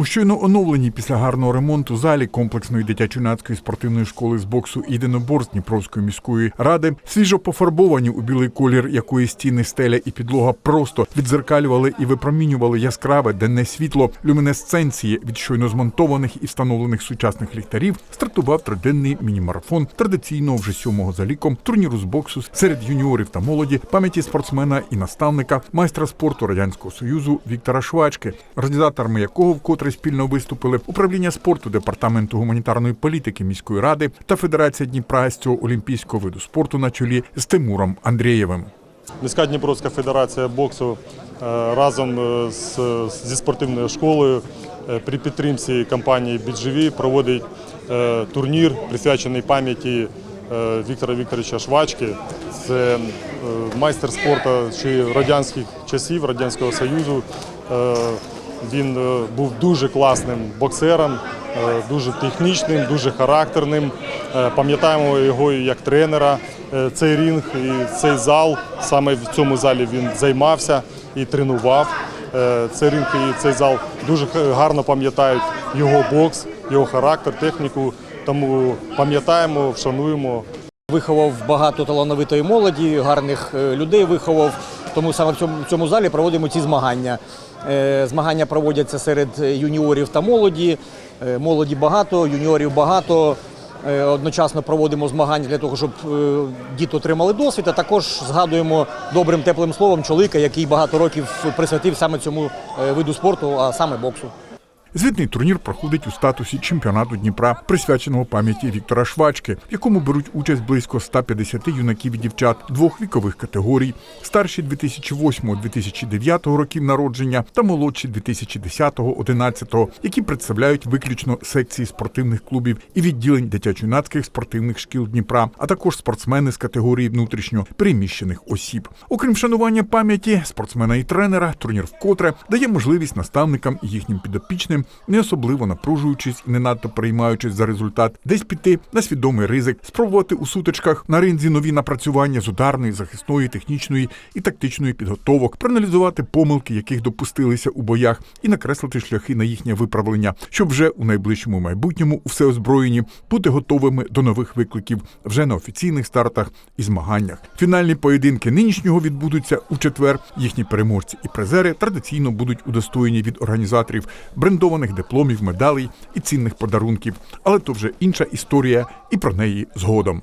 У щойно оновленій після гарного ремонту залі комплексної дитячо-юнацької спортивної школи з боксу єдиноборств Дніпровської міської ради свіжо пофарбовані у білий колір, якої стіни, стеля і підлога просто відзеркалювали і випромінювали яскраве денне світло люмінесценції від щойно змонтованих і встановлених сучасних ліхтарів. Стартував триденний міні-марафон традиційного вже сьомого за ліком турніру з боксу серед юніорів та молоді, пам'яті спортсмена і наставника, майстра спорту радянського союзу Віктора Швачки, організаторами якого вкотре спільно виступили управління спорту департаменту гуманітарної політики міської ради та Федерація Дніпра з цього олімпійського виду спорту на чолі з Тимуром Андрієвим. Міська Дніпровська федерація боксу е, разом е, з, зі спортивною школою е, при підтримці компанії «Бідживі» проводить турнір, присвячений пам'яті Віктора Вікторовича Швачки. Це майстер спорту ще радянських часів, Радянського Союзу. Він е, був дуже класним боксером, е, дуже технічним, дуже характерним. Е, Пам'ятаємо його як тренера. Цей рінг і цей зал саме в цьому залі він займався і тренував. Цей ринг і цей зал дуже гарно пам'ятають його бокс, його характер, техніку. Тому пам'ятаємо, вшануємо Виховав багато талановитої молоді, гарних людей виховав. Тому саме в цьому, в цьому залі проводимо ці змагання. Е, Змагання проводяться серед юніорів та молоді. Е, Молоді багато, юніорів багато. Е, Одночасно проводимо змагання для того, щоб діти отримали досвід, а також згадуємо добрим теплим словом чоловіка, який багато років присвятив саме цьому виду спорту, а саме боксу. Звітний турнір проходить у статусі чемпіонату Дніпра, присвяченого пам'яті Віктора Швачки, в якому беруть участь близько 150 юнаків і дівчат двох вікових категорій: старші 2008-2009 років народження та молодші 2010-2011, які представляють виключно секції спортивних клубів і відділень дитячо-юнацьких спортивних шкіл Дніпра, а також спортсмени з категорії внутрішньо переміщених осіб. Окрім шанування пам'яті спортсмена і тренера, турнір вкотре дає можливість наставникам і їхнім підопічним, не особливо напружуючись і не надто переймаючись за результат, десь піти на свідомий ризик, спробувати у сутичках на ринзі нові напрацювання з ударної, захисної, технічної і тактичної підготовок, проаналізувати помилки, яких допустилися у боях, і накреслити шляхи на їхнє виправлення, щоб вже у найближчому майбутньому у всеозброєнні бути готовими до нових викликів вже на офіційних стартах і змаганнях. Фінальні поєдинки нинішнього відбудуться у четвер. Їхні переможці і призери традиційно будуть удостоєні від організаторів брендованих дипломів, медалей і цінних подарунків. Але то вже інша історія, і про неї згодом.